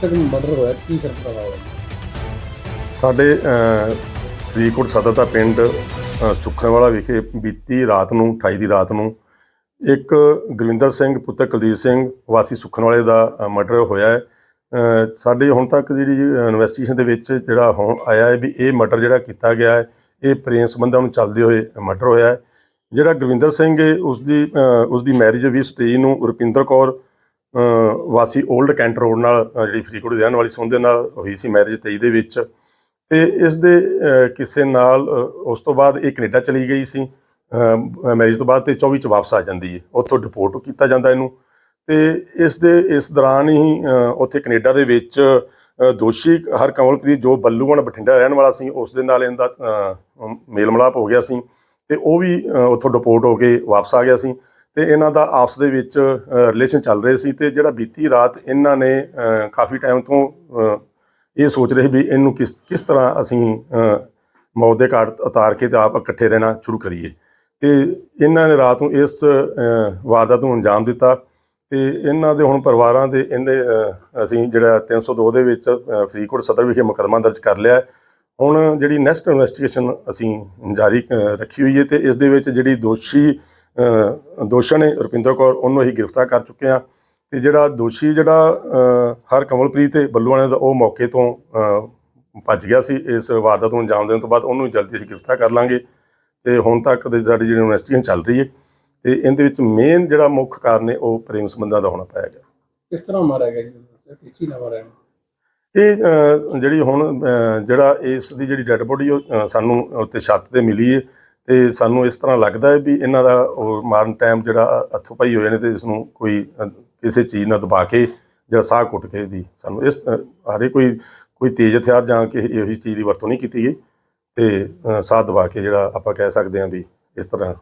ਤੱਕ ਮਰਡਰ ਹੋਇਆ ਕੀ ਸਰਕਾਰ ਦਾ ਹੋਇਆ ਸਾਡੇ ਫਰੀਦਕੋਟ ਸਦਰ ਦਾ ਪਿੰਡ ਅਹ, ਵਿਖੇ ਬੀਤੀ ਰਾਤ ਨੂੰ 28 ਦੀ ਰਾਤ ਨੂੰ ਇੱਕ ਗੁਰਵਿੰਦਰ ਸਿੰਘ ਪੁੱਤਰ ਕੁਲਦੀਪ ਸਿੰਘ ਵਾਸੀ ਸੁਖਨਵਾਲੇ ਦਾ ਮਰਡਰ ਹੋਇਆ ਹੈ। ਅਹ, ਸਾਡੇ ਹੁਣ ਤੱਕ ਜਿਹੜੀ ਇਨਵੈਸਟੀਗੇਸ਼ਨ ਦੇ ਵਿੱਚ ਜਿਹੜਾ ਹੁਣ ਆਇਆ ਹੈ ਵੀ ਇਹ ਮਰਡਰ ਜਿਹੜਾ ਕੀਤਾ ਗਿਆ ਹੈ ਇਹ ਪ੍ਰੇਮ ਸੰਬੰਧਾਂ ਨੂੰ ਚੱਲਦੇ ਹੋਏ ਮਰਡਰ ਹੋਇਆ ਹੈ। ਜਿਹੜਾ ਗੁਰਵਿੰਦਰ ਸਿੰਘ ਹੈ ਉਸ ਦੀ ਉਸ ਦੀ ਮੈਰਿਜ 20 ਤੇਈ ਨੂੰ ਰੁਪਿੰਦਰ ਕੌਰ ਵਾਸੀ 올ਡ ਕੈਂਟ ਰੋਡ ਨਾਲ ਜਿਹੜੀ ਫਰੀਦਕੋਟ ਦੇ ਰਹਿਣ ਵਾਲੀ ਸੀ ਉਹਦੇ ਨਾਲ ਹੋਈ ਸੀ ਮੈਰਿਜ 23 ਦੇ ਵਿੱਚ। ਤੇ ਇਸ ਦੇ ਕਿਸੇ ਨਾਲ ਉਸ ਤੋਂ ਬਾਅਦ ਇਹ ਕੈਨੇਡਾ ਚਲੀ ਗਈ ਸੀ। ਮੈਰਿਜ ਤੋਂ ਬਾਅਦ ਤੇ 24 ਚ ਵਾਪਸ ਆ ਜਾਂਦੀ ਹੈ। ਉੱਥੋਂ ਡਿਪੋਰਟ ਕੀਤਾ ਜਾਂਦਾ ਇਹਨੂੰ। ਤੇ ਇਸ ਦੇ ਇਸ ਦੌਰਾਨ ਹੀ ਉੱਥੇ ਕੈਨੇਡਾ ਦੇ ਵਿੱਚ ਦੋਸ਼ੀ ਹਰਕਮਲਪ੍ਰੀਤ ਜੋ ਬੱਲੂਵਣ ਬਠਿੰਡਾ ਰਹਿਣ ਵਾਲਾ ਸੀ ਉਸ ਦੇ ਨਾਲ ਇਹਦਾ ਅਹ, ਮੇਲ ਮਿਲਾਪ ਹੋ ਗਿਆ ਸੀ। ਤੇ ਉਹ ਵੀ ਉੱਥੋਂ ਡਿਪੋਰਟ ਹੋ ਕੇ ਵਾਪਸ ਆ ਗਿਆ ਸੀ। ਤੇ ਇਹਨਾਂ ਦਾ ਆਪਸ ਦੇ ਵਿੱਚ ਰਿਲੇਸ਼ਨ ਚੱਲ ਰਹੇ ਸੀ ਤੇ ਜਿਹੜਾ ਬੀਤੀ ਰਾਤ ਇਹਨਾਂ ਨੇ ਕਾਫੀ ਟਾਈਮ ਤੋਂ ਇਹ ਸੋਚ ਰਹੇ ਵੀ ਇਹਨੂੰ ਕਿਸ ਕਿਸ ਤਰ੍ਹਾਂ ਅਸੀਂ ਮੌਤ ਦੇ ਘਾਟ ਉਤਾਰ ਕੇ ਤੇ ਆਪ ਇਕੱਠੇ ਰਹਿਣਾ ਸ਼ੁਰੂ ਕਰੀਏ। ਤੇ ਇਹਨਾਂ ਨੇ ਰਾਤ ਨੂੰ ਇਸ ਵਾਰਦਾਤ ਨੂੰ ਅੰਜਾਮ ਦਿੱਤਾ ਤੇ ਇਹਨਾਂ ਦੇ ਹੁਣ ਪਰਿਵਾਰਾਂ ਦੇ ਇਹਦੇ ਅਸੀਂ ਜਿਹੜਾ 302 ਦੇ ਵਿੱਚ ਫਰੀਦਕੋਟ ਸਦਰ ਵਿਖੇ ਮੁਕੱਦਮਾ ਦਰਜ ਕਰ ਲਿਆ। ਹੁਣ ਜਿਹੜੀ ਨੈਕਸਟ ਇਨਵੈਸਟੀਗੇਸ਼ਨ ਅਸੀਂ ਜਾਰੀ ਰੱਖੀ ਹੋਈ ਹੈ ਤੇ ਇਸ ਦੇ ਵਿੱਚ ਜਿਹੜੀ ਦੋਸ਼ੀ ਦੋਸ਼ਣ ਹੈ ਰੁਪਿੰਦਰ ਕੌਰ ਉਹਨੂੰ ਅਸੀਂ ਗ੍ਰਿਫਤਾਰ ਕਰ ਚੁੱਕੇ ਹਾਂ ਤੇ ਜਿਹੜਾ ਦੋਸ਼ੀ ਜਿਹੜਾ ਹਰ ਕਮਲਪ੍ਰੀਤ ਤੇ ਬੱਲੂਆਣੇ ਦਾ ਉਹ ਮੌਕੇ ਤੋਂ ਭੱਜ ਗਿਆ ਸੀ। ਇਸ ਵਾਰਦਾਤ ਨੂੰ ਅੰਜਾਮ ਦੇਣ ਤੋਂ ਬਾਅਦ ਉਹਨੂੰ ਜਲਦੀ ਅਸੀਂ ਗ੍ਰਿਫਤਾਰ ਕਰ ਲਾਂਗੇ ਤੇ ਹੁਣ ਤੱਕ ਦੀ ਸਾਡੀ ਜਿਹੜੀ ਇਨਵੈਸਟੀਗੇਸ਼ਨ ਚੱਲ ਰਹੀ ਹੈ ਤੇ ਇਹਦੇ ਵਿੱਚ ਮੇਨ ਜਿਹੜਾ ਮੁੱਖ ਕਾਰਨ ਹੈ ਉਹ ਪ੍ਰੇਮ ਸੰਬੰਧਾਂ ਦਾ ਹੋਣਾ ਪਾਇਆ ਗਿਆ। ਕਿਸ ਤਰ੍ਹਾਂ ਮਾਰਿਆ ਗਿਆ ਜੀ? ਦੱਸਿਆ ਕਿਚੀ ਨਾ ਮਾਰਿਆ? ਇਹ ਜਿਹੜੀ ਹੁਣ ਜਿਹੜਾ ਇਸ ਦੀ ਜਿਹੜੀ ਡੈੱਡ ਬੋਡੀ ਉਹ ਸਾਨੂੰ ਉੱਤੇ ਛੱਤ ਤੇ ਮਿਲੀ ਹੈ। ਤੇ ਸਾਨੂੰ ਇਸ ਤਰ੍ਹਾਂ ਲੱਗਦਾ ਹੈ ਵੀ ਇਹਨਾਂ ਦਾ ਉਹ ਮਾਰਨ ਟਾਈਮ ਜਿਹੜਾ ਹੱਥੋਂ ਪਈ ਹੋਏ ਨੇ ਤੇ ਇਸ ਨੂੰ ਕੋਈ ਕਿਸੇ ਚੀਜ਼ ਨਾਲ ਦਬਾ ਕੇ ਜਿਹੜਾ ਸਾਹ ਕੁੱਟ ਕੇ ਦੀ ਸਾਨੂੰ ਇਸ ਅਹ, ਹਾਰੇ ਕੋਈ ਕੋਈ ਤੇਜ਼ ਹਥਿਆਰ ਜਾਂ ਕਿਸੇ ਇਹੋ ਚੀਜ਼ ਦੀ ਵਰਤੋਂ ਨਹੀਂ ਕੀਤੀ ਗਈ ਤੇ ਸਾਹ ਦਬਾ ਕੇ ਜਿਹੜਾ ਆਪਾਂ ਕਹਿ ਸਕਦੇ ਹਾਂ ਵੀ ਇਸ ਤਰ੍ਹਾਂ